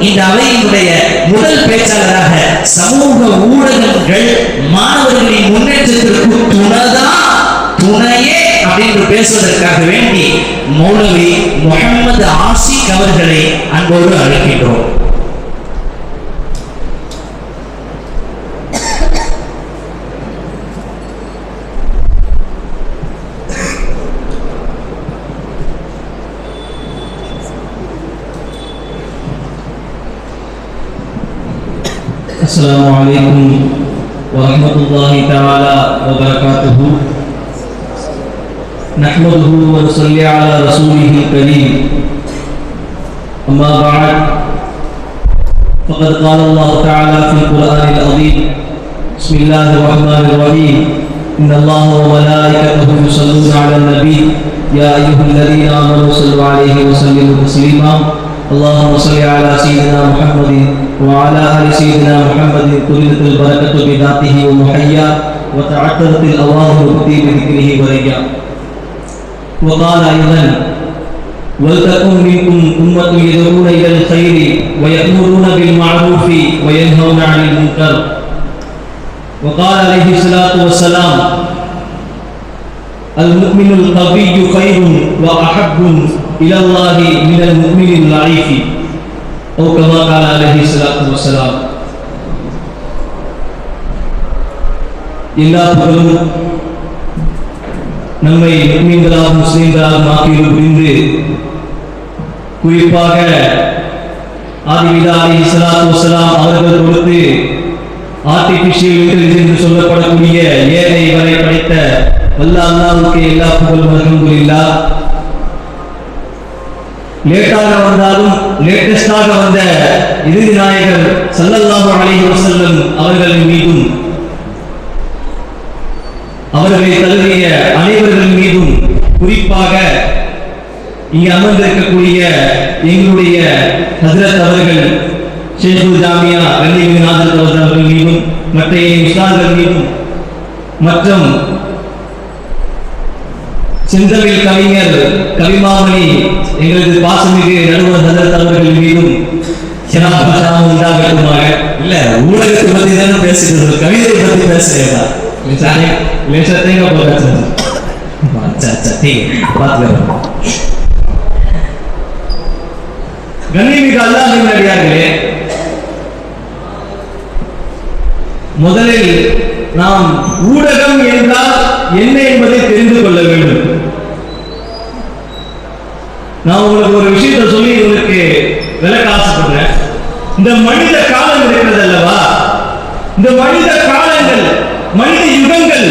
இந்த அவையினுடைய முதல் பேச்சாளராக சமூக ஊடகங்கள் மாணவர்களின் முன்னேற்றத்திற்கு துணைதான் துணையே அப்படின்னு பேசுவதற்காக வேண்டி மௌலவி முகமது ஆசிக் அவர்களை அன்போடு அழைக்கின்றோம். السلام عليكم ورحمة الله تعالى وبركاته. نحمده ونصلي على رسوله الكريم. أما بعد فقد قال الله تعالى في القرآن العظيم بسم الله الرحمن الرحيم. إن الله وملائكته يصلون على النبي. يا أيها الذين آمنوا صلوا عليه وسلموا تسليما. اللهم صل على سيدنا محمد وعلى آل سيدنا محمد طلبت البركة بذاته ومحيا وتعثرت الأوامر بطيب ذكره وريا. وقال أيضا ولتكن منكم أمة يدعون إلى الخير ويأمرون بالمعروف وينهون عن المنكر. وقال عليه الصلاة والسلام المؤمن القوي خير وأحب إلى الله من المؤمن الضعيف. أو كما قال عليه الصلاة والسلام எல்லா புகழும் நம்மை முஸ்லீம்களாக முஸ்லீம்களாக மாற்றியது புரிந்து குறிப்பாக ஆதிவிதா அலி சலாத்து வசலாம் அவர்கள் கொடுத்து ஆர்டிபிஷியல் இன்டெலிஜென்ஸ் என்று சொல்லப்படக்கூடிய ஏழை வரை படைத்த வல்ல அல்லாவுக்கு எல்லா புகழும் அல்ஹம்துலில்லா லேட்டாக வந்தாலும் லேட்டஸ்டாக வந்த இறுதி நாயகர் சல்லல்லாஹு அலைஹி வஸல்லம் அவர்களின் மீதும் அவர்களை தழுவிய அனைவர்கள் மீதும் குறிப்பாக இங்கு அமர்ந்திருக்கக்கூடிய எங்களுடைய ஹசரத் அவர்கள் ஷேகுல் ஜாமியா ரலிமின் நாதர் அவர்கள் மீதும் மற்ற உஸ்தாதுகள் மீதும் மற்றும் சிந்தமில் கவிஞர் கவிமாமணி எங்களது பாசமிகு நடுவர் சந்தர் அவர்கள் மீதும் சிறப்பாக உண்டாகட்டுமாக. இல்ல ஊடகத்தை பத்தி தானே பேசுகிறது கவிதை பத்தி பேசுறேன் கண்ணிமிகு அல்லாஹின் நடிகார்களே முதலில் நாம் ஊடகம் என்றால் என்ன என்பதை தெரிந்து கொள்ள வேண்டும். நான் உங்களுக்கு ஒரு விஷயத்தை சொல்லி உங்களுக்கு விளக்க ஆசைப்படுறேன் இந்த மனித காலம் இருக்கிறது அல்லவா? இந்த மனித காலங்கள் மனித யுகங்கள்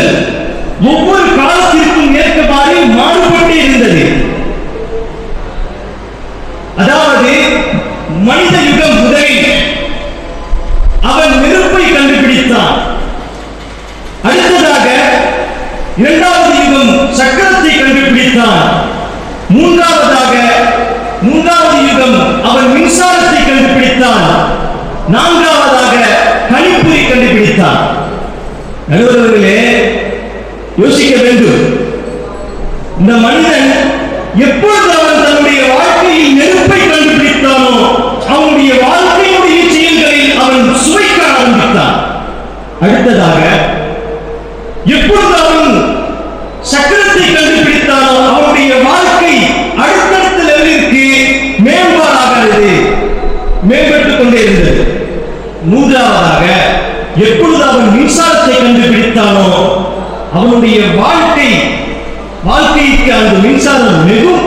ஒவ்வொரு காலத்திற்கும் மாதிரி மாறுபட்டு இருந்தது. அதாவது மனித யுகம் முதல் அவன் நெருப்பை கண்டுபிடித்தான் அடுத்ததாக இரண்டாவது யுகம் சக்கரத்தை கண்டுபிடித்தான். மூன்றாவதாக மூன்றாவது யுகம் அவன் மின்சாரத்தை கண்டுபிடித்தான். நான்காவதாக கணிப்பொறி கண்டுபிடித்தான். நடுவர்களே யோசிக்க வேண்டும். இந்த மனிதன் எப்பொழுது அவன் தன்னுடைய வாழ்க்கையில் நெருப்பை கண்டுபிடித்தானோ அவனுடைய வாழ்க்கையுடைய செயல்களில் அவன் சுவைக்க ஆரம்பித்தான். அடுத்ததாக எப்பொழுது அவன் சக்கரத்தை கண்டுபிடித்தானோ அவனுடைய வாழ்க்கை அடுத்தடுத்த லெவலிற்கு மேம்பாடாகிறது மேம்பட்டுக் கொண்டே இருந்தது. மூன்றாவதாக எப்பொழுது அவன் மின்சாரத்தை கண்டுபிடித்தானோ அவனுடைய வாழ்க்கை வாழ்க்கைக்கு அந்த மின்சாரம் மிகவும்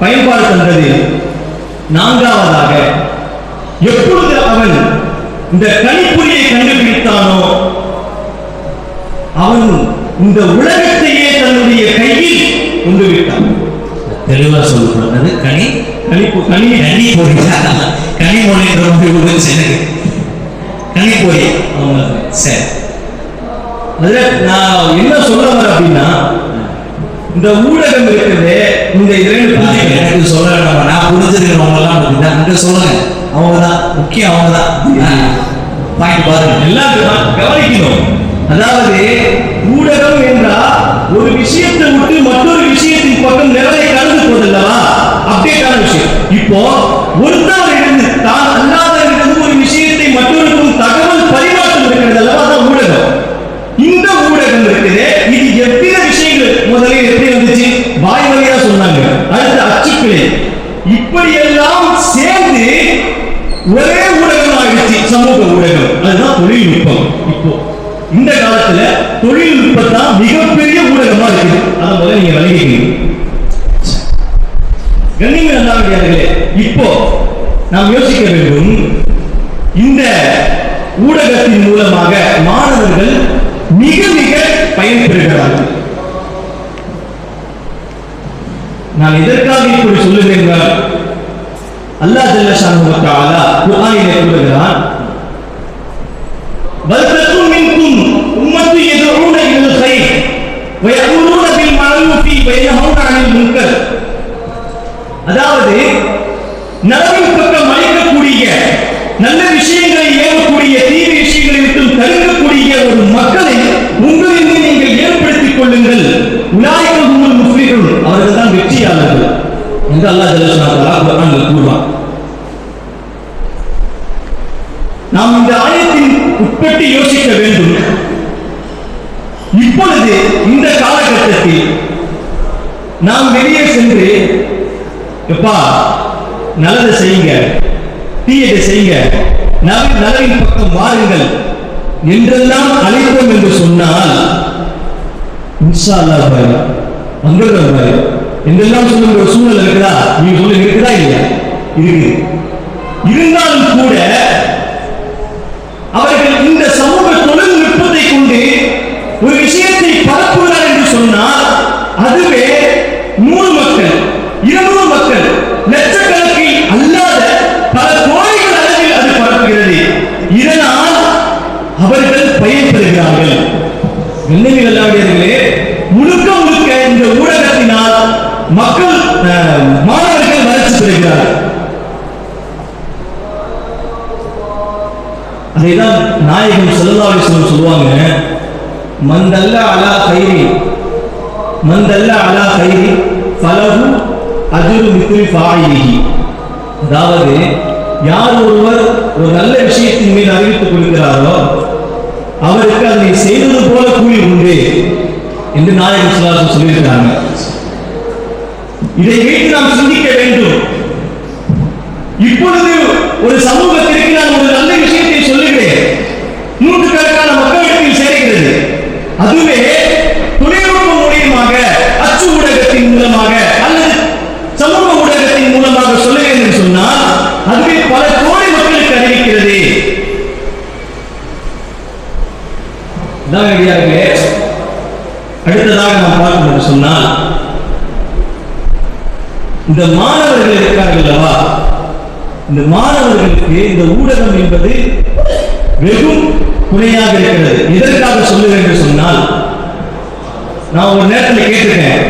பயன்பாடு தந்தது. நான்காவதாக எப்பொழுது அவன் இந்த கணிப்பொறியை கண்டுபிடித்தானோ அவன் இந்த உலகத்தையே தன்னுடைய கையில் கொண்டு விட்டான். தெளிவா சொல்லப்படுறது கனி கணிப்பு கனி கனி பொறி கனி மொழின்ற மாதிரி விழுந்துச்சு எனக்கு கனி அவங்க சரி. அதுல நான் என்ன சொல்ல வரேன் அப்படின்னா இந்த ஊடகம் இருக்குது இந்த இரண்டு புள்ளிகள் எனக்கு சொல்ல வேண்டாம். நான் புரிஞ்சிருக்கிறவங்க எல்லாம் அப்படின்னா அங்க சொல்லுங்க. அவங்க தான் முக்கியம் அவங்க தான் பாயிண்ட் பாருங்க. எல்லாம் கவ- கவனிக்கணும். அதாவது ஊடகம் என்றால் ஒரு விஷயத்தை விட்டு மற்றொரு விஷயத்தின் பக்கம் நிலையை கலந்து போதல்லவா? அப்டேட்டான விஷயம். இப்போ ஒருத்தவரிடந்து தான் அல்லாதவரிடந்து ஒரு விஷயத்தை மற்றொருக்கும் தகவல் பரிமாற்றம் இருக்கிறது அல்லவா? அதான் ஊடகம். இந்த ஊடகம் இருக்குது. இது எத்தனை விஷயங்கள்? முதலில் எப்படி வந்துச்சு? வாய் வழியா சொன்னாங்க. அடுத்து அச்சுக்கிளை. இப்படியெல்லாம் சேர்ந்து ஒரே ஊடகம் ஆயிடுச்சு சமூக ஊடகம். அதுதான் தொழில்நுட்பம். இப்போ இந்த காலத்துல தொழில்நுட்பம் தான் மிகப்பெரிய ஊடகமா இருக்குது. அதை முதல்ல நீங்க விளங்கிக்கணும் கண்ணியமிகு அல்லாவியார்களே இப்போ நாம் யோசிக்க வேண்டும். இந்த ஊடகத்தின் மூலமாக மாணவர்கள் மிக மிக பயன்பெறுகிறார்கள். நான் எதற்காக இப்படி சொல்லுகிறேன் அல்லாஹ் ஜல்ல ஷானஹு வ குர்ஆனிலே கூறுகிறான் يدعون الى الخير கைர் بالمعروف وينهون عن المنكر. அதாவது நலவின் பக்கம் அளிக்கக்கூடிய நல்ல விஷயங்களை ஏவக்கூடிய தீய விஷயங்களை விட்டு தடுக்கக்கூடிய ஒரு மக்களை உங்களிருந்து நீங்கள் ஏற்படுத்திக் கொள்ளுங்கள். உலாய்க்க உங்கள் முஸ்லிம்கள் அவர்கள் தான் வெற்றியாளர்கள் என்று அல்லாஹ் ஜல்லஷானஹு குர்ஆனில் கூறுவான். நாம் இந்த ஆயத்தின் உட்பட்டு யோசிக்க வேண்டும். வந்து இந்த காலகட்டத்தில் நாம் வெளியே சென்று எப்பா நல்லதை செய்யுங்க தீயதை செய்யுங்க நலவின் பக்கம் வாருங்கள் என்றெல்லாம் அழைப்போம் என்று சொன்னால் இன்ஷா அல்லாஹ் பாய் வந்துடுறோம் பாய். என்றெல்லாம் சொல்லுங்க ஒரு சூழ்நிலை இருக்குதா? நீங்க சொல்லுங்க இருக்குதா இல்லையா? இருக்கு இருந்தாலும் கூட அவர்கள் இந்த சமூக தொழில்நுட்பத்தை கொண்டு ஒரு விஷயத்தை பரப்புகிறார் என்று சொன்னால் அதுவே நூறு மக்கள் இருநூறு மக்கள் லட்சக்கணக்கில் அல்லாத பல கோடிகள் அளவில் அது பரப்புகிறது. இதனால் அவர்கள் பயன்பெறுகிறார்கள். வெள்ளைகள் அல்லாவியர்களே முழுக்க முழுக்க இந்த ஊடகத்தினால் மக்கள் அஹ், மாணவர்கள் வளர்ச்சி பெறுகிறார்கள். அதைதான் நாயகம் ஸல்லல்லாஹு சொல்லுவாங்க. மந்தல்ல அலா கைரி மந்தல்ல அலா கைரி பலகு அதிரு மித்திரி ஃபாயிலிஹி அதாவது யார் ஒருவர் ஒரு நல்ல விஷயத்தின் மீது அறிவித்துக் கொடுக்கிறாரோ அவருக்கு அதை செய்தது போல கூலி உண்டு என்று நாயகம் ஸல்லல்லாஹு சொல்லியிருக்கிறாங்க. சொல்லியிருக்காங்க இதை வைத்து நாம் சிந்திக்க வேண்டும். இப்பொழுது ஒரு சமூகத்திற்கு நான் ஒரு நல்ல விஷயத்தை சொல்லுகிறேன். நூற்றுக்கணக்கான மக்களிடத்தில் அதுவே தொழில்நுட்பம் மூலியமாக அச்சு ஊடகத்தின் மூலமாக அல்லது சமூக ஊடகத்தின் மூலமாக சொல்ல வேண்டும் சொன்னால் அதுவே பல கோடி மக்களுக்கு அறிவிக்கிறது. இதான் அடுத்ததாக நாம் பார்க்கணும் சொன்னால் இந்த மாணவர்கள் இருக்கார்கள் அல்லவா? இந்த மாணவர்களுக்கு இந்த ஊடகம் என்பது வெறும் குறையாக இருக்கிறது. எதற்காக சொல்லுவேன் என்று சொன்னால் நான் ஒரு நேரத்தில் கேட்டிருக்கேன்.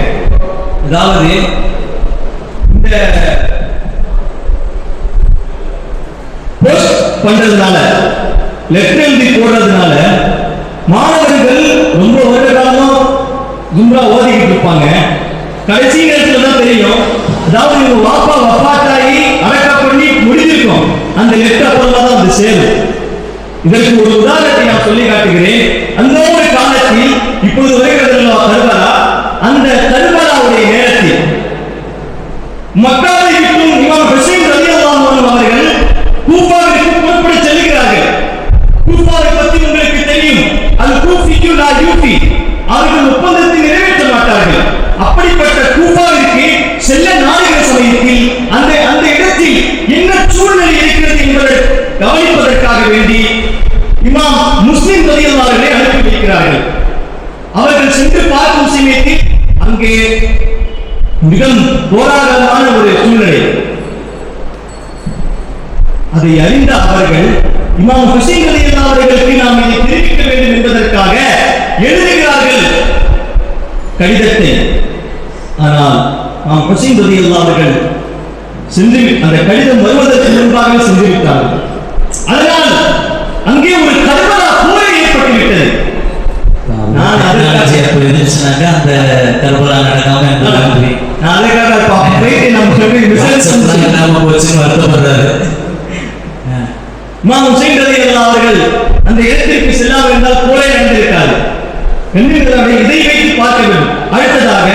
அதாவது இந்த போஸ்ட் பண்றதுனால லெட்டர் எழுதி போடுறதுனால மாணவர்கள் ரொம்ப வருட காலமா ஓதிக்கிட்டு இருப்பாங்க. கடைசி நேரத்தில் தான் தெரியும். அதாவது இவங்க வாப்பா வப்பாத்தாயி அடக்கம் பண்ணி முடிஞ்சிருக்கும். அந்த லெட்டர் அப்புறமா தான் அது சேரும். இதற்கு ஒரு உதாரணத்தை நான் சொல்லி காட்டுகிறேன். அந்த ஒரு காலத்தில் இப்பொழுது வருகிறதெல்லாம் அல்லவா அந்த கரு நேரத்தில் மக்காவை விட்டும் இமாம் ஹுசைன் ரலியல்லாஹு அன்ஹு அவர்கள் கூஃபாவிற்கு புறப்பட செல்கிறார்கள் கூஃபாவை பற்றி உங்களுக்கு தெரியும் அல் கூஃபிக்கு லா யூஃபி அவர்கள் ஒப்பந்தத்தை நிறைவேற்ற மாட்டார்கள் அப்படிப்பட்ட கூஃபாவிற்கு செல்ல நாடுகிற சமயத்தில் அந்த அந்த இடத்தில் என்ன சூழ்நிலை இருக்கிறது என்பதை கவனிப்பதற்காக வேண்டி இமாம் முஸ்லிம் ரலியல்லாஹு அனுப்பி வைக்கிறார்கள் அவர்கள் சென்று பார்க்கும் சமயத்தில் அங்கே மிக போராட்டமான ஒரு சூழ்நிலை அதை அறிந்த அவர்கள் இமாம் ஹுசைன் ரலியல்லாஹு அவர்களுக்கு நாம் இதை தெரிவிக்க வேண்டும் என்பதற்காக எழுதுகிறார்கள் கடிதத்தை. ஆனால் நாம் ஹுசைன் ரதி அவர்கள் சென்று அந்த கடிதம் வருவதற்கு முன்பாக சென்று விட்டார்கள் அதனால் அங்கே ஒரு கர்பலா போரை ஏற்பட்டுவிட்டது நான் டெக்னாலஜி அப்போ இருந்துச்சுனாக்கா அந்த கருவலா நடக்காம இருந்திருக்கும். நான் அதுக்காக பா- போயிட்டு நம்ம சொல்லி வாட்ஸ்அப்ல ரிசல்ட் நாம போச்சுன்னு வருத்தப்படுறாரு ஆ. இமாம் ஹுசைன் ரலியல்லாஹு அவர்கள் அந்த இடத்திற்கு செல்லாமல் இருந்தால் போரே நடந்திருக்காது கண்ணியர்களாக இதை வைத்து பார்க்க வேண்டும் அடுத்ததாக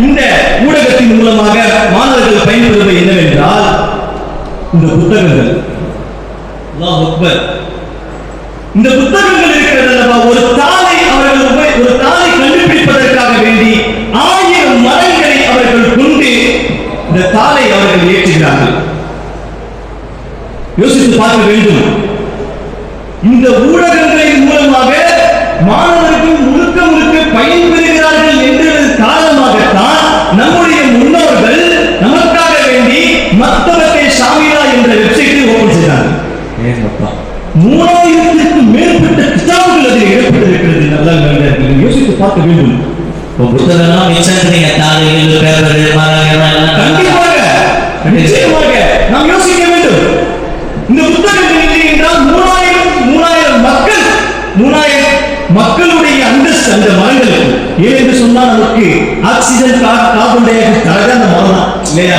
இந்த ஊடகத்தின் மூலமாக மாணவர்கள் பயன்பெறுவது என்னவென்றால் இந்த புத்தகங்கள் அல்லாஹ் அக்பர் இந்த புத்தகங்கள் இருக்கிறது அல்லவா ஒரு தாளை அவர்கள் உப- ஒரு தாளை கண்டுபிடிப்பதற்காக வேண்டி ஆயிரம் மரங்களை அவர்கள் கொண்டு இந்த தாளை அவர்கள் ஏற்றுகிறார்கள் யோசித்து பார்க்க வேண்டும் இந்த ஊடகங்களின் மூலமாக மாணவர்கள் முழுக்க முழுக்க பயன்பெறுகிறார்கள் என்றதன் காரணமாகத்தான் நம்முடைய முன்னோர்கள் நமக்காக வேண்டி மத்தவத்தை ஷாமிலா என்ற வெப்சைட்டை ஓபன் செய்தார்கள் ஏங்கப்பா மூணாயிரத்திற்கும் மேற்பட்ட கிதாபுகள் அதில் இடம்பெற்றிருக்கிறது நல்லா நண்பர்கள் யோசித்து பார்க்க வேண்டும் இப்போ புத்தகம்லாம் மிச்சம் நீங்க தாளிகள் பேப்பர் மரம் எல்லாம் நல்லா கண்டிப்பாக நிச்சயமாக நாம் யோசிக்க வேண்டும். இந்த புத்தகங்கள் இல்லை என்றால் மூணாயிரம் மூணாயிரம் மக்கள் மூணாயிரம் மக்களுடைய அந்தஸ்து அந்த மரங்களுக்கு. ஏன் என்று சொன்னால் நமக்கு ஆக்சிஜன் கார்பன் டை ஆக்சைடு தரது அந்த மரம் தான் இல்லையா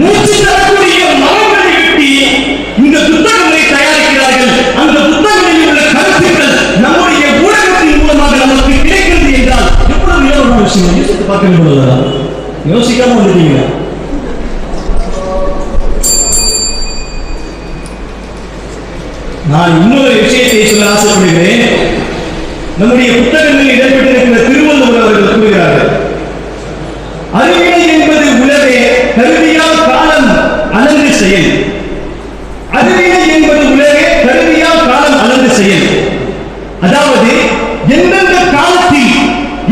மூச்சு தரக்கூடிய மரங்களை வெட்டி இந்த புத்தகங்களை தயாரிக்கிறார்கள். அந்த விஷயம் யோசித்து பார்க்க வேண்டும் யோசிக்காம வந்துட்டீங்களா. நான் இன்னொரு விஷயத்தை சொல்ல ஆசைப்படுகிறேன். நம்முடைய புத்தகங்களில் இடம்பெற்றிருக்கிற திருவள்ளுவர் அவர்கள் கூறுகிறார்கள். அறிவினை என்பது உலகே கருவியால் காலம் அளந்து செயல். அறிவினை என்பது உலகே கருவியால் காலம் அளந்து செயல் அதாவது எந்தெந்த காலத்தில்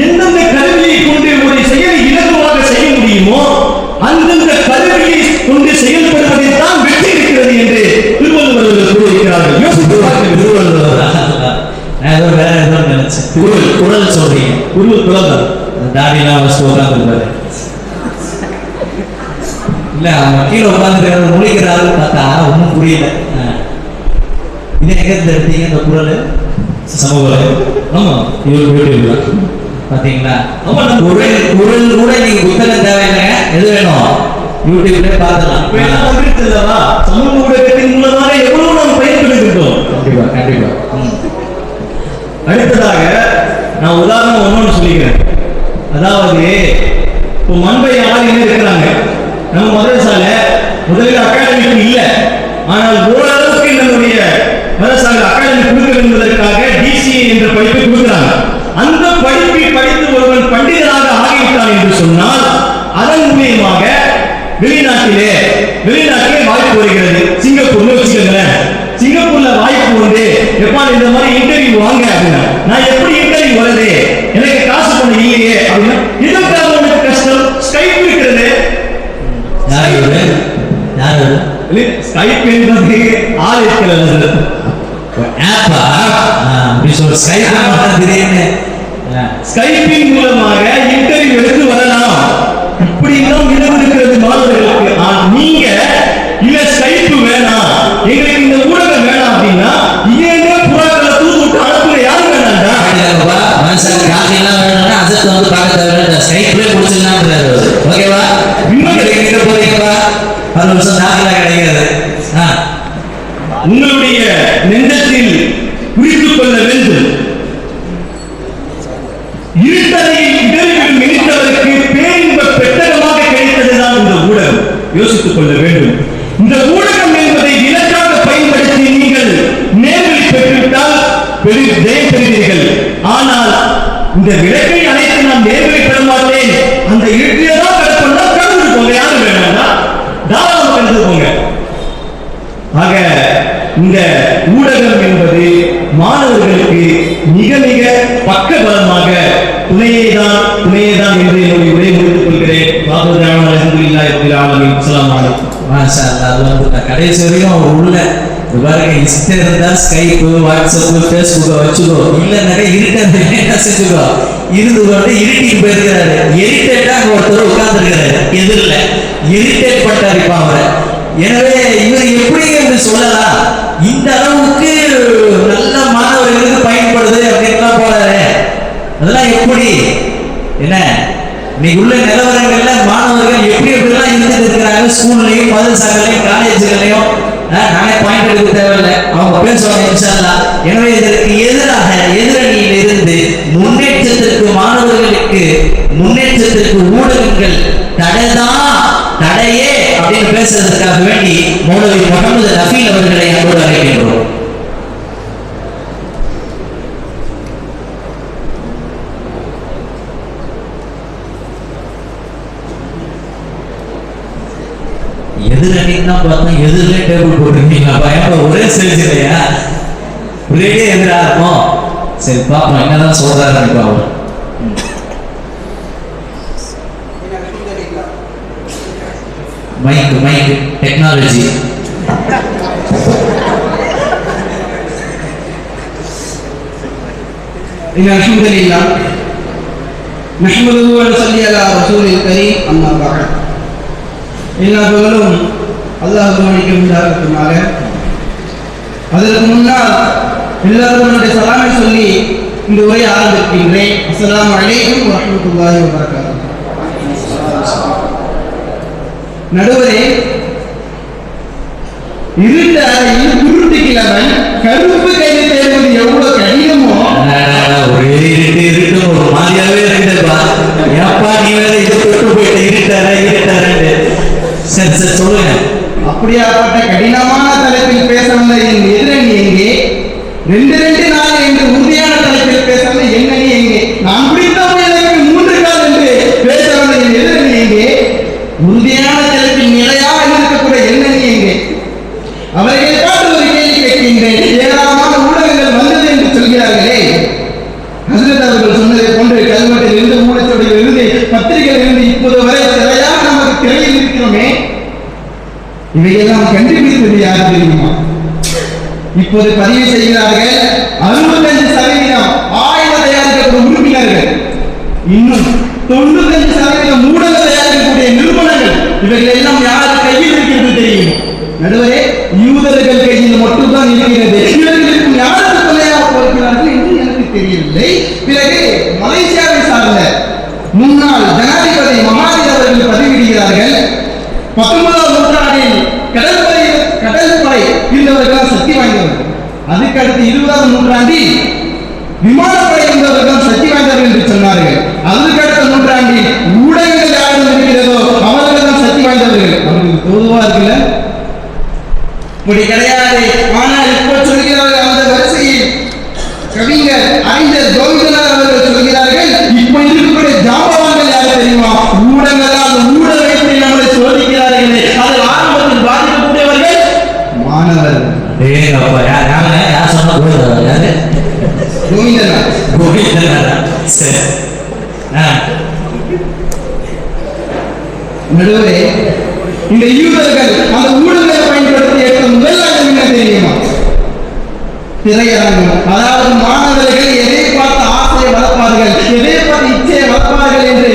எந்தெந்த கருவியை கொண்டு ஒரு செயலை இலகுவாக செய்ய முடியுமோ அந்தந்த கருவியை கொண்டு செயல்படுவதில் தான் வெற்றி இருக்கிறது என்று திருவள்ளுவர் கூறியிருக்கிறார்கள். யோசித்து பார்க்க. திருவள்ளுவர் ஏதோ வேற ஏதோ நினைச்சேன். குரல் குரல் சொல்றீங்க. குரு குலதான் தாடிலாம் வச்சு உட்காந்துருப்பாரு இல்ல அவன் கீழே உட்காந்துருக்காரு முழிக்கிறாரு பார்த்தா ஒன்றும் புரியல. இது எங்க இருந்து எடுத்தீங்க குரல்? சமூக ஆமா. இவர் பாத்தீங்களா ஆமா, குரல் குரல் கூட நீங்க புத்தகம் யூடியூப்ல? சமூக ஊடகத்தின் மூலமாக எவ்வளவு நாம் பயன்படுகின்றோம்? கண்டிப்பா கண்டிப்பா. அடுத்ததாக நான் உதாரணம் ஒண்ணு சொல்லிக்கிறேன். அதாவது இப்போ மண்பை ஆளுங்க இருக்கிறாங்க. நம்ம மதரசால முதலில் அகாடமிக்கு இல்ல. ஆனால் ஓரளவுக்கு நம்முடைய மதரசால அகாடமி கொடுக்க என்பதற்காக டிசிஏ என்ற படிப்பை கொடுக்கிறாங்க. அந்த படிப்பை படித்து ஒருவன் பண்டிதராக ஆகிவிட்டான் என்று சொன்னால் அதன் மூலியமாக வெளிநாட்டிலே வெளிநாட்டிலே வாய்ப்பு வருகிறது. சிங்கப்பூர்னு வச்சுக்கோங்களேன் சிங்கப்பூர்ல வாய்ப்பு உண்டு. எப்பா இந்த மாதிரி இன்டர்வியூ வாங்க அப்படின்னா நான் எப்படி இன்டர்வியூ வருது எனக்கு காசு பண்ண இல்லையே அப்படின்னா எதற்காக உனக்கு கஷ்டம்? ஸ்கைப் இருக்கிறது. ஸ்கைப் என்பது ஆள் இருக்கிறது ஆப்பா அப்படி சொல்ற ஸ்கைப் திடீர்னு. ஸ்கைப்பின் மூலமாக இன்டர்வியூ எடுத்து வரலாம். இப்படி எல்லாம் நிலவு இருக்கிறது நீங்க இல்ல ஸ்கைப் வேணாம் எங்களுக்கு இந்த ஊடகம் வேணாம் அப்படின்னா ஏங்க புறாக்களை தூது விட்டு அனுப்புங்க யாரும் வேணாம்டா மனுஷன் காஃபிலாம் வேணும்னா அசத்து வந்து பார்க்க தேவையில்லை. ஸ்கைப்லயே. ஓகேவா? உங்களுக்கு எங்க போறீங்கப்பா? பத்து நிமிஷம். உங்களுடைய நெஞ்சத்தில் குறித்துக் கொள்ள வேண்டும் இருட்டறையில் இடர்களில் மினித்தவருக்கு பேரின்ப பெட்டகமாக கிடைத்ததுதான் இந்த ஊடகம் யோசித்துக் கொள்ள வேண்டும் இந்த ஊடகம் என்பதை இலக்காக பயன்படுத்தி நீங்கள் நேர்வழி பெற்றுவிட்டால் பெரு ஜெயம் பெறுவீர்கள் ஆனால் இந்த விளக்கை அனைத்து நான் நேர்மை பெற மாட்டேன் அந்த இருட்டிலே தான் கடப்பா கடந்து போங்க யாரும் வேணாம்னா தாராளமாக கடந்து போங்க ஆக இந்த ஊடகம் என்பது மாணவர்களுக்கு மிக மிக பக்க பலமாக துணையே தான் துணையே தான் என்று என்னுடைய உரை முடித்துக் கொள்கிறேன். பாபு அலமதுல்லாஹி ரபில் இருக்கிற ஆளுமை இஸ்லாம் மாஷா கடைசி வரைக்கும் அவர் உள்ள பாருங்க இன்ஸ்டா இருந்தா ஸ்கைப்பு வாட்ஸ்அப் ஃபேஸ்புக்கை வச்சுக்கோ. இல்லைன்னாக்கா இருட்டது என்ன செஞ்சுக்கோ? இருந்து கொண்டு இருட்டிட்டு போயிருக்கிறாரு. எரிட்டேட்டா அங்க ஒருத்தர் உட்கார்ந்துருக்கிறாரு. எதிரில். எரிட்டேட் பட்டார் இப்ப அவரை. எனவே இவர் எப்படி என்று சொல்லலாம்? இந்த அளவுக்கு நல்ல மாணவர்களுக்கு பயன்படுது அப்படின்லாம் போறாரு. அதெல்லாம் எப்படி? என்ன? இன்னைக்கு உள்ள நிலவரங்கள்ல மாணவர்கள் எப்படி எப்படிலாம் இருந்துட்டு இருக்கிறாங்க? ஸ்கூல்லையும் மதுசாலையும் காலேஜுகளையும் நானே பாயிண்ட் எடுக்க தேவையில்லை. அவங்க பேசுவாங்க இன்ஷால்லா எனவே இதற்கு எதிராக எதிரணியில் இருந்து முன்னேற்றத்திற்கு மாணவர்களுக்கு முன்னேற்றத்திற்கு ஊடகங்கள் தடைதான் தடையே அப்படின்னு பேசுறதுக்காக வேண்டி மௌலவி முகமது ரஃபீல் அவர்களை அன்போடு அழைக்கின்றோம் எதிர நின்னா பார்த்தா எதிரிலே டேபிள் போட்டுருக்கீங்களா பயம் ஒரே சைஸ் இல்லையா ஒரேடியே எதிரா இருக்கும் சரி பாப்போம் என்னதான் சொல்றாரு எனக்கு அவர் மைக் மைக் டெக்னாலஜி إن الحمد لله نحمده ونصلي على رسول الكريم أما بعد எல்லா புகழும் அல்லாஹ் ஒருவனுக்கு உண்டாகட்டுமாக அதற்கு முன்னால் எல்லாரும் என்னுடைய சலாமை சொல்லி இந்த உரையை ஆரம்பிக்கின்றேன். அஸ்லாம் அலைக்கும் வரஹ்மத்துல்லாஹி வபரகாத்து நடுவரே இருண்ட அறையில் குருட்டு கிழவன் கருப்பு கையில் தேர்வது எவ்வளவு கடினமோ? ஒரே இருட்டு இருட்டு ஒரு மாதிரியாவே இருக்குதுப்பா ஏப்பா நீ வேற இது தொட்டு போயிட்டு இருட்டாரா இருட்டாரா சரி சரி சொல்லுங்க. அப்படியாப்பட்ட கடினமான தலைப்பில் பேச வந்த என் எதிரணி எங்கே? ரெண்டு ரெண்டு நாள் என்று உறுதியான தலைப்பில் பேச வந்த எண்ணணி எங்கே நான் பிடித்த எனக்கு மூன்று கால் என்று பேச வந்த என் எதிரணி எங்கே உறுதியான தலைப்பில் நிலையாக இருக்கக்கூடிய எண்ணணி எங்கே அவர்களை பார்த்து ஒரு கேள்வி கேட்கின்றேன் ஏராளமான ஊடகங்கள் வந்தது என்று சொல்கிறார்களே ஹசரத் அவர்கள் சொன்னதை போன்று கல்வெட்டில் இருந்து மூலச்சோடியில் இருந்து பத்திரிகையில் இருந்து இப்போது வரை திரையாக நமக்கு திரையில் இருக்கிறோமே இவையெல்லாம் கண்டுபிடித்தது யார் தெரியுமா? இப்போது பதிவு செய்கிறார்கள் அறுபத்தஞ்சு சதவீதம் ஆயுத தயாரிக்கக்கூடிய உறுப்பினர்கள். இன்னும் தொண்ணூத்தஞ்சு சதவீதம் ஊடக தயாரிக்கக்கூடிய நிறுவனங்கள். இவைகள் எல்லாம் யார் கையில் இருக்கிறது தெரியும்? நடுவரே யூதர்கள் கையில் மட்டும்தான் இருக்கிறது. இவர்களுக்கும் யாருக்கு தொல்லையாக போகிறார்கள் என்று எனக்கு தெரியவில்லை. பிறகு மலேசியாவை சார்ந்த முன்னாள் ஜனாதிபதி மகாதீர் அவர்கள் பதிவிடுகிறார்கள். பத்தொன்பது இருந்தவர்கள் சக்தி வாய்ந்தவர்கள் அதுக்கு அடுத்து இருபதாம் நூற்றாண்டில் விமானப்படை இருந்தவர்கள் சக்தி வாய்ந்தவர்கள் என்று சொன்னார்கள் அதுக்கு அடுத்த நூற்றாண்டில் ஊடகங்கள் யாரும் இருக்கிறதோ அவர்கள் தான் சக்தி வாய்ந்தவர்கள் அவர்களுக்கு தோதுவா இருக்குல்ல இப்படி கிடையாது ஆனால் இப்போ சொல்கிறார்கள் அந்த வரிசையில் கவிஞர் அறிஞர் கோவிந்தனார் அவர்கள் சொல்கிறார்கள் இப்போ இருக்கக்கூடிய ஜாம்பவான்கள் யார் தெரியுமா ஊடகங்கள் அந்த ஊடகத்தை நம்மளை சோதிக்கிறார்களே அதில் ஆரம்பத்தில் பாதிக்கக்கூடியவர்கள் மாணவர்கள் டேங்கப்பா யார் யாருங்க யார் சொன்னா கோவிந்தரா யாரு கோவிந்தனார் கோவிந்தரா சரி ஆ நடுவரே இந்த யூதர்கள் அந்த ஊடகங்களை பயன்படுத்தி எடுத்த முதல் அங்கம் என்ன தெரியுமா திரையரங்கம் அதாவது மாணவர்கள் எதை பார்த்து ஆசையை வளர்ப்பார்கள் எதை பார்த்து இச்சையை வளர்ப்பார்கள் என்று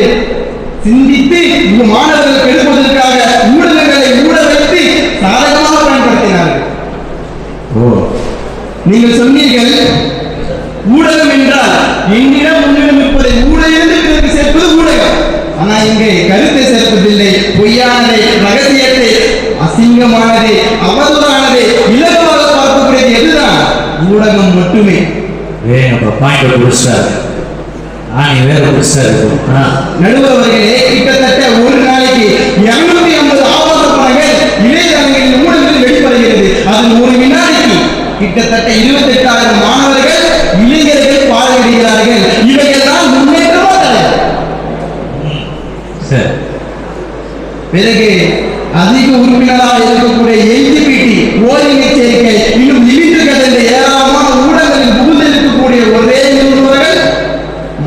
சிந்தித்து இந்த மாணவர்கள் கெடுப்பதற்காக ஊடகங்களை ஊட வைத்து சாதகமாக பயன்படுத்தினார்கள் ஓ நீங்கள் சொன்னீர்கள் ஊடகம் என்றால் என்னிடம் உன்னிடம் இருப்பதை ஊடகம் பிறகு சேர்ப்பது ஊடகம் ஆனா இங்கே கருத்தை சேர்ப்பதில்லை பொய்யானதை ரகசியத்தை அசிங்கமானதை அவதூறானதை இலகுவாக பார்க்கக்கூடியது எதுதான்? ஊடகம் மட்டுமே. கிட்டத்தட்ட ஒரு நாளைக்கு இருநூத்தி ஐம்பது ஆபாச படங்கள் இணையதளங்களில் ஊடகத்தில் வெளிப்படுகிறது. அது ஒரு வினாடிக்கு கிட்டத்தட்ட இருபத்தெட்டாயிரம் மாணவர்கள் இளைஞர்கள் பார்வையிடுகிறார்கள் இவையெல்லாம் முன்னேற்றமா தலை சரி பிறகு அதிக உறுப்பினராக இருக்கக்கூடிய எல்ஜிபிடி ஓரின எச்சரிக்கை இன்னும் இழிந்து கடந்த ஏராளமான ஊடகங்களில் புகுந்திருக்கக்கூடிய ஒரே நிறுவனர்கள்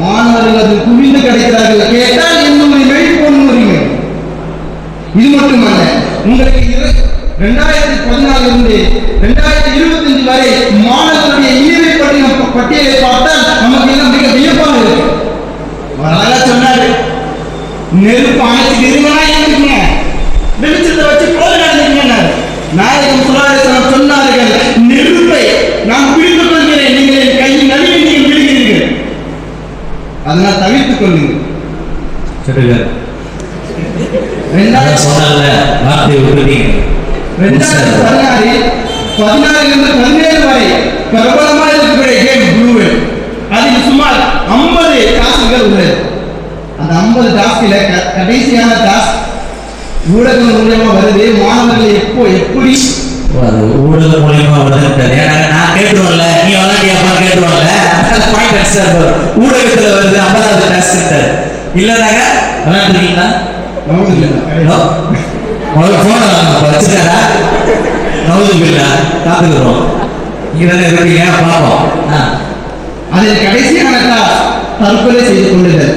மாணவர்கள் அதில் குவிந்து கிடைக்கிறார்கள். கேட்டால் இன்னும் உரிமை இது மட்டுமல்ல உங்களுக்கு இரு- ரெண்டாயிரத்தி பதினாலில் இருந்து ரெண்டாயிரத்தி இருபத்தஞ்சு வரை மாணவர்களுடைய ஈவை பட்டியலை பார்த்தால் நமக்கு எல்லாம் மிக வியப்பாக இருக்கு அவர் அழகா சொன்னாரு நெருப்பு அணைச்சு நிறுவனா இருக்குங்க வெளிச்சத்தை வச்சு போது நடந்துக்கீங்க நாயகம் சுலாரேசனம் சொன்னார்கள் நெருப்பை நான் பிடித்துக் கொள்கிறேன் நீங்கள் என் கையில் நழுவி நீங்கள் விடுகிறீர்கள் அதனால் தவிர்த்துக் கொள்ளுங்கள் சொல்லுங்க அதான் ரெண்டாயிரத்தி சொன்னால வார்த்தையை விட்டுட்டீங்க ரெண்டாயிரத்தி பதினாறில் பதினாறிலிருந்து பதினேழு வரை பிரபலமாக இருக்கக்கூடிய கேம் ப்ளூவெல் அதில் சுமார் ஐம்பது டாஸ்க்குகள் உள்ளது அந்த ஐம்பது டாஸ்கில் கடைசியான டாஸ்க் ஊடகம் மூலியமா வருது மாணவர்கள் எப்போ எப்படி ஓ, அது ஊடக மூலியமா வருதுன்ட்டாரு ஏன்னா நான் கேட்டுருவோம்ல நீ விளாண்டியாப்பா கேட்டுருவோம்ல பாயிண்ட் அடிச்சார் ஊடகத்துல வருது ஐம்பதாவது டாஸ்க் இல்லைனாங்க விளாண்டுருக்கீங்களா நமக்கு இல்லை. ஹலோ முதல்ல போன வச்சுட்டாரா நவுது பில்லா காத்துக்கிறோம் நீங்க தானே இருக்கீங்க பார்ப்போம். ஆ. அதில் கடைசியான கிளாஸ் தற்கொலை செய்து கொள்ளுதல்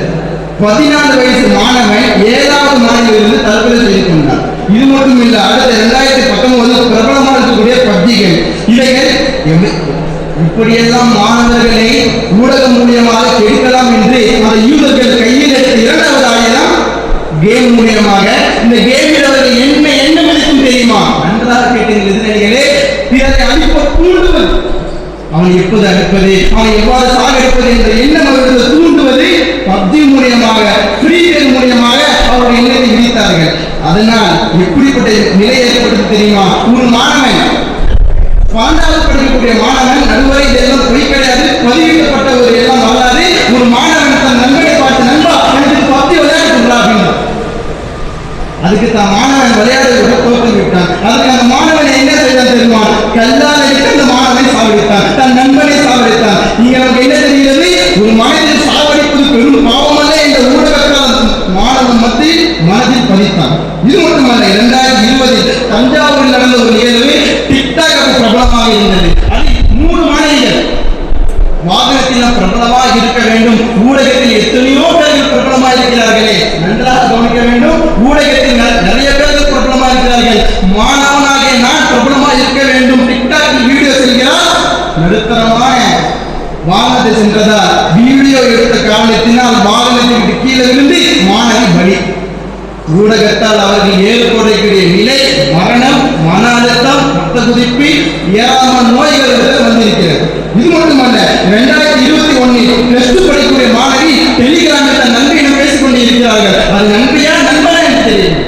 பதினாலு வயசு மாணவன் ஏழாவது மாநிலிருந்து தற்கொலை செய்து கொண்டான். இது மட்டும் இல்ல அடுத்த இரண்டாயிரத்தி பத்தொன்பது பிரபலமாக இருக்கக்கூடிய பப்ஜிகள் இவைகள் எவ்வ- இப்படியெல்லாம் மாணவர்களை ஊடகம் மூலியமாக கெடுக்கலாம் என்று அந்த யூதர்கள் கையில் எடுத்த இரண்டாவது ஆயுதம் கேம் மூலியமாக. இந்த கேமில் அவர்கள் என்ன என்ன தெரியுமா? நன்றாக கேட்டீர்கள் எதிரணிகளே பிறரை அழிப்ப தூண்டுவது அவன் எப்போது அழைப்பது? அவன் எவ்வாறு சாகடிப்பது என்ற எண்ணம் அவர்கள் தூண்டுவது? பப்தி மூலியமாக ஃப்ரீ மூலியமாக அவர்கள் எண்ணத்தை விதித்தார்கள் அதனால் எப்படிப்பட்ட நிலை ஏற்பட்டது தெரியுமா? ஒரு மாணவன் பன்னெண்டாவது படிக்கக்கூடிய மாணவன் நடுவரை இதெல்லாம் பொய் கிடையாது பதிவிடப்பட்ட ஒரு எல்லாம் வராது ஒரு மாணவன் தன் நண்பனை பார்த்து நண்பா எனக்கு பப்ஜி விளையாடுங்களா அப்படின்னு அதுக்கு தான் மாணவன் விளையாட விட தோற்று விட்டான் அதுக்கு அந்த மாணவன் என்ன செய்தான் தெரியுமா கல்லால் அடித்து அந்த மாணவனை சாவடித்தான் தன் நண்பனை சாவடித்தான் நீங்க நமக்கு என்ன தெரிகிறது ஒரு மனிதனை சாவடிப்பது பெரும் பாவமல்ல என்ற ஊடகத்தால் அந்த மாணவன் மத்தியில் மனதில் பதித்தான் இது மட்டுமல்ல இரண்டாயிரத்தி இருபதில் தஞ்சாவூரில் நடந்த ஒரு நிகழ்வு டிக்டாக் அப்ப பிரபலமாக இருந்தது அது மூணு மாணவிகள் வாகனத்தில் பிரபலமாக இருக்க வேண்டும் ஊடகத்தில் எத்தனையோ பேர்கள் பிரபலமாக இருக்கிறார்களே நன்றாக கவனிக்க வேண்டும் ஊடகத்தில் ந- நிறைய பேர்கள் பிரபலமாக இருக்கிறார்கள் மாணவனாகிய நான் பிரபலமாக இருக்க வேண்டும் டிக்டாக்கில் வீடியோ செய்கிறார் நடுத்தரமான வாகனத்தை சென்றதா வீடியோ எடுத்த காரணத்தினால் வாகனத்திற்கு கீழே விழுந்து மாணவி பலி ஊடகத்தால் அவர்கள் ஏற்படக்கூடிய நிலை மரணம் மன அழுத்தம் ரத்த குதிப்பு ஏராளமான நோய்கள் வந்திருக்கிறது. இது மட்டுமல்ல இரண்டாயிரத்தி இருபத்தி ஒன்னில் பிளஸ் டூ படிக்கக்கூடிய மாணவி டெலிகிராமில் தன் நண்பியிடம் பேசிக் கொண்டு இருக்கிறார்கள். அது நன்றியா நண்பனா எனக்கு தெரியும்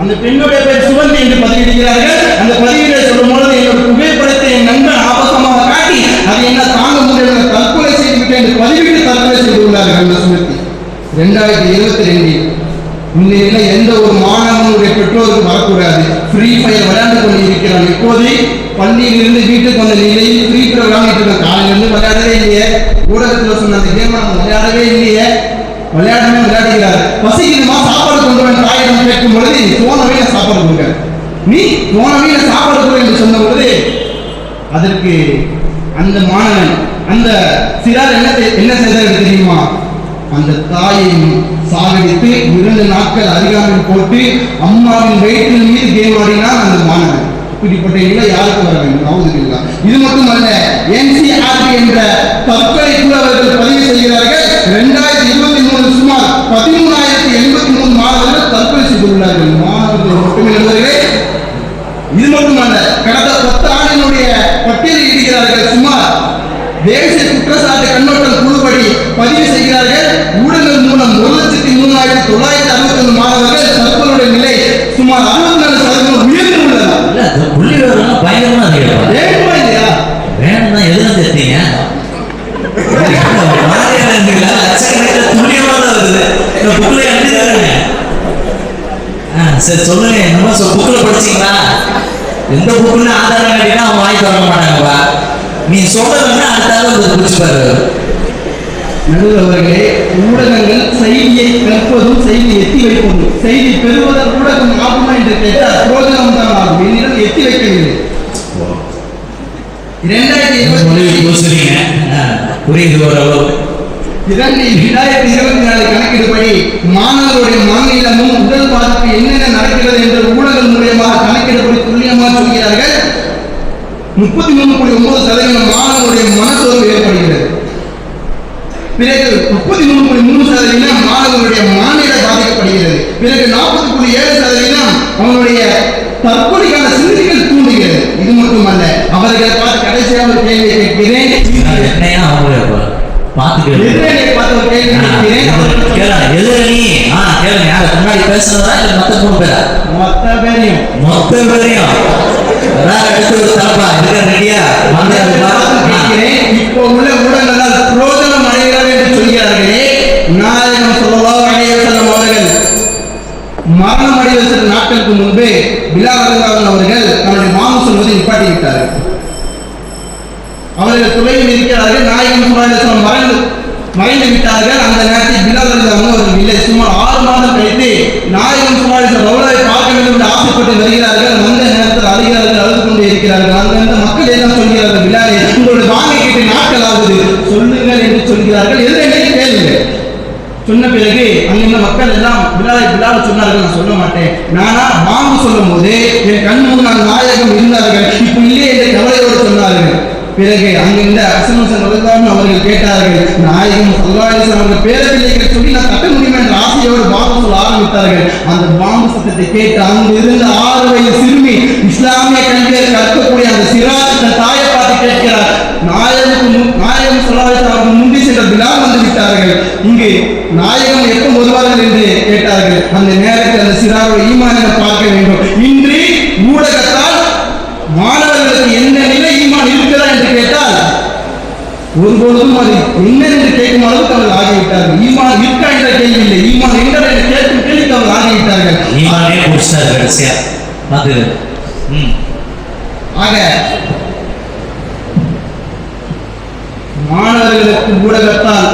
அந்த பெண்ணுடைய பேர் சுவந்தி என்று பதிவிடுகிறார்கள் அந்த பதிவிட சொல்லும் பொழுது என்னோட புகைப்படத்தை என் நண்பன் ஆபசமாக காட்டி அது என்ன தாங்க முடியல தற்கொலை செய்து விட்டேன் என்று பதிவிட்டு தற்கொலை செய்து உள்ளார்கள் அந்த சுமத்தி இரண்டாயிரத்தி இருபத்தி ரெண்டில் இந்த நிலை எந்த ஒரு மாணவனுடைய பெற்றோருக்கு வரக்கூடாது ஃப்ரீ ஃபயர் விளையாண்டு கொண்டு இருக்கிறான் இப்போது பள்ளியிலிருந்து வீட்டுக்கு வந்த நிலையில் ஃப்ரீ ஃபயர் விளையாடிட்டு இருக்கான் காலையிலிருந்து விளையாடவே இல்லையே ஊடகத்தில் சொன்ன அந்த கேம் நம்ம விளையாடவே இல்லையே விளையாடவே விளையாடுகிறார் பசிக்குதுமா சாப்பாடு கொண்டு வந்து தாயிடம் கேட்கும் பொழுது நீ போனவே நான் சாப்பாடு கொடுக்க நீ போனவே நான் சாப்பாடு கொடு என்று சொன்ன பொழுது அதற்கு அந்த மாணவன் அந்த சிறார் என்ன செய்- என்ன செய்தார் தெரியுமா அந்த தாயை சாகடித்து இரண்டு நாட்கள் அதிகாரம் போட்டு அம்மாவின் வயிற்றின் மீது கேம் அந்த மாணவன். இப்படிப்பட்ட நிலை யாருக்கு வர வேண்டும்? ஆவதுங்களா இது மட்டுமல்ல என்சிஆர்டி என்ற தற்கொலை குழு அவர்கள் பதிவு செய்கிறார்கள். இரண்டாயிரத்தி இருபத்தி மூணு சுமார் பதிமூணாயிரத்தி எண்பத்தி மூணு மாணவர்கள் தற்கொலை செய்துள்ளார்கள் மாணவர்கள் மட்டுமே நண்பர்களே இது மட்டுமல்ல கடந்த பத்து ஆண்டினுடைய பட்டியலில் இடுகிறார்கள் சுமார் தேசிய குற்றச்சாட்டு கண்ணோட்டம் குழுபடி பதிவு செய்கிறார்கள். ஊடகங்கள் மூலம் ஒரு லட்சத்தி மூணாயிரத்தி தொள்ளாயிரத்தி அறுபத்தி ஒன்று மாணவர்கள் தற்போதைய நிலை சுமார் அறுபத்தி சதவீதம் உயர்ந்து உள்ளதா இல்ல புள்ளி விவரம் பயங்கரமா அதிகம் வேண்டுமா இல்லையா? வேணும் தான் எதுவும் சேர்த்தீங்க சரி சொல்லுங்க. என்னமோ புக்கில் படிச்சீங்களா? எந்த புக்குன்னு ஆதாரம் கேட்டீங்கன்னா அவங்க வாங்கி தர மாட்டாங்கப்பா. நீ சொல்றதுன்னா அடுத்த ஆள் பிடிச்சிப்பாரு நடுவர் அவர்களே ஊடகங்கள் செய்தியை கற்பதும் செய்தி எத்தி வைப்பதும் செய்தி பெறுவதன் ஊடகம் ஆகுமா என்று கேட்டால் புரோஜனம் தான் ஆகும். என்னிடம் எத்தி வைக்கவில்லை. புரியுது ஓரளவு. இரண்டு இரண்டாயிரத்தி இருபத்தி நாலு கணக்கெடுப்படி மாணவர்களுடைய மாநிலமும் உடல் பாதிப்பு என்னென்ன நடக்கிறது என்று ஊடகங்கள் மூலியமாக கணக்கெடுப்படி துல்லியமாக சொல்கிறார்கள். முப்பத்தி மூணு புள்ளி ஒன்பது சதவீதம் மாணவர்களுடைய மனசோர்வு ஏற்படுகிறது. பிறகு முப்பத்தி மூணு புள்ளி மூணு சதவீதம் மாணவர்களுடைய மாநில பாதிக்கப்படுகிறது பிறகு நாற்பது புள்ளி ஏழு சதவீதம் அவங்களுடைய தற்கொலைக்கான சிந்தனைகள் தூண்டுகிறது. இது மட்டுமல்ல அவர்களை பார்த்து கடைசியாக ஒரு கேள்வி கேட்கிறேன். என்னையா அவங்கள பார்த்துக்கிறது எதிரணியை பார்த்து ஒரு கேள்வி வருவதற்கு முன்பே பிலால் அவர்கள் தன்னுடைய மாமு சொல்வதை நிப்பாட்டிவிட்டார்கள். அவர்கள் துறையில் இருக்கிறார்கள் நாயகன் சுபாலேஸ்வரம் மறைந்து மறைந்து விட்டார்கள். அந்த நேரத்தில் பிலால் அவர்கள் இல்லை சுமார் ஆறு மாதம் கழித்து நாயகன் சுபாலேஸ்வரம் ரவுலாவை பார்க்க வேண்டும் என்று ஆசைப்பட்டு வருகிறார்கள். அந்த நேரத்தில் அழுகிறார்கள் அழுது கொண்டு இருக்கிறார்கள். அங்கிருந்த மக்கள் எல்லாம் சொல்கிறார்கள் பிலாலே உங்களுடைய வாங்க கேட்டு நாட்கள் ஆகுது சொல்லுங்கள் என்று சொல்கிறார்கள். எதிரெல்லாம் கேளுங்கள் சொன்ன பிறகு சொன்னார்கள் நான் சொல்ல மாட்டேன். நானா பாம்பு சொல்லும் போது என் கண் முன்னால் நாயகம் இருந்தார்கள் இப்போ இல்லையே என்று கவலையோடு சொன்னார்கள். பிறகு அங்கிருந்த அசனுசன் அவர்கள் கேட்டார்கள் நாயகம் சல்லாஹ் அவர்கள் பேரப்பிள்ளைகள் சொல்லி நான் கட்ட முடியும் என்ற ஆசையோடு பாம்பு சொல்ல ஆரம்பித்தார்கள். அந்த பாம்பு சத்தத்தை கேட்டு அங்கிருந்த ஆறு வயது சிறுமி இஸ்லாமிய கல்வியை கற்கக்கூடிய அந்த சிராஜ் தன் தாயை பார்த்து கேட்கிறார். நாயகம் நாயகம் சொல்லாத அவர்கள் சென்ற பிலால் வந்து விட்டார்கள் இங்கு நாயகம் எப்போ வருவார்கள் என்று கேட்டார்கள். அந்த நேரத்தில் அந்த சிறாரோட ஈமானை பார்க்க வேண்டும்? இன்று ஊடகத்தால் மாணவர்களுக்கு என்ன நிலை ஈமான் இருக்கிறதா என்று கேட்டால் ஒருபொழுதும் அது என்ன என்று கேட்கும் அளவுக்கு அவர்கள் ஆகிவிட்டார்கள். ஈமான் இருக்கா என்ற கேள்வி இல்லை. ஈமான் என்ற கேட்கும் கேள்விக்கு அவர்கள் ஆகிவிட்டார்கள். ஈமானே முடிச்சிட்டாரு கடைசியா. ம். ஆக மாணவர்களுக்கு ஊடகத்தால்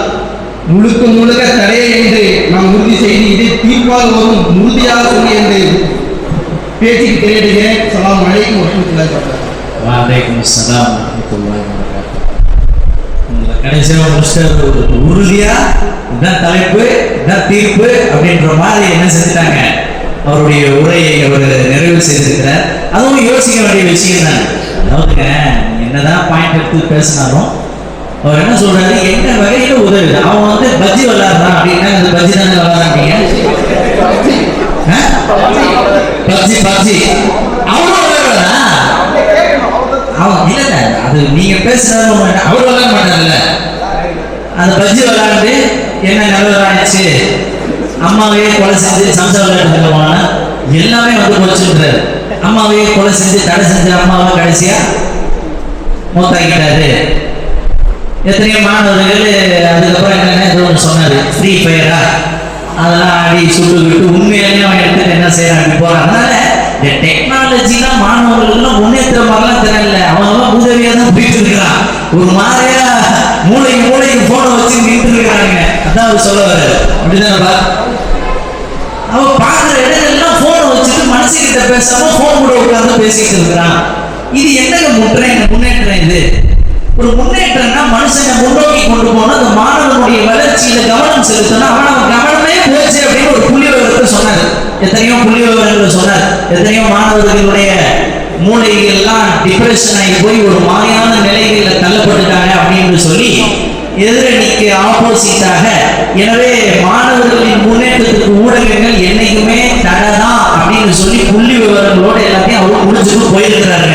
முழுக்க முழுக்க தடையை என்று நாம் உறுதி செய்து இதை தீர்ப்பாக வரும் உறுதியாக சொல்லி என்று பேச்சுக்கு தெரிவிக்கிறேன் சலாம் அழைக்கும் வரமத்துல்லாஹி வபரகாத்துஹு. வலைக்கும் அஸ்ஸலாம் கடைசியாக முடிச்சிட்டு ஒரு உறுதியா? இதுதான் தலைப்பு இதுதான் தீர்ப்பு அப்படின்ற மாதிரி என்ன செஞ்சுட்டாங்க? அவருடைய உரையை அவர் நிறைவு செய்திருக்கிறார். அதுவும் யோசிக்க வேண்டிய விஷயம் தான். அதாவதுங்க என்னதான் பாயிண்ட் எடுத்து பேசினாலும் அவர் என்ன சொல்றாரு? என்ன வகையில உதவி அவன் வந்து பஜ்ஜி விளாடுறான் அப்படின்னா இந்த பஜ்ஜி தானே விளாடுறாங்க பப்ஜி பப்ஜி அவனும் அவன் இல்ல அது நீங்க பேசுறது அவர் விளையாட மாட்டார்ல. அந்த பஜ்ஜி விளையாண்டு என்ன நிலவரம் ஆயிடுச்சு? அம்மாவையே கொலை செஞ்சு சம்சா விளையாடுறதுமான எல்லாமே வந்து போச்சுன்றாரு அம்மாவையே கொலை செஞ்சு தடை செஞ்ச அம்மாவை கடைசியா மூத்தாக்கிட்டாரு எத்தனையோ மாணவர்கள் அதுக்கப்புறம் என்னென்ன ஏதோ ஒன்று சொன்னாரு. ஃப்ரீ ஃபயரா அதெல்லாம் ஆடி விட்டு உண்மையிலேயே அவன் எடுத்து என்ன செய்யறான் போறான். அதனால இந்த டெக்னாலஜிலாம் மாணவர்கள்லாம் முன்னேற்ற மாதிரிலாம் தெரியல. அவன் உதவியா தான் போயிட்டு இருக்கிறான் ஒரு மாதிரியா மூளைக்கு மூளைக்கு போனை வச்சு நின்று இருக்கிறாங்க அதான் அவர் சொல்ல வர்றாரு. அப்படிதான் பா? அவன் பார்க்குற இடங்கள்லாம் போனை வச்சுட்டு மனுஷங்கிட்ட பேசாம போன் கூட உட்கார்ந்து பேசிட்டு இருக்கிறான் இது என்னங்க முன்னேற்றம் முன்னேற்றம் இது? ஒரு முன்னேற்றம்னா மனுஷனை முன்னோக்கி கொண்டு போனா அந்த மாணவனுடைய வளர்ச்சியில கவனம் செலுத்தணும். அவன் அவன் கவனமே போச்சு அப்படின்னு ஒரு புள்ளி விவரத்தை சொன்னார். எத்தனையோ புள்ளி விவரங்கள் சொன்னார். எத்தனையோ மாணவர்களுடைய மூளைகள்லாம் டிப்ரெஷன் ஆகி போய் ஒரு மாயான நிலைகளில் தள்ளப்பட்டுட்டாங்க அப்படின்னு சொல்லி எதிரணிக்கு ஆப்போசிட்டாக எனவே மாணவர்களின் முன்னேற்றத்துக்கு ஊடகங்கள் என்னைக்குமே தடை தான் அப்படின்னு சொல்லி புள்ளி விவரங்களோட எல்லாத்தையும் அவர் முடிச்சுட்டு போயிருக்கிறாங்க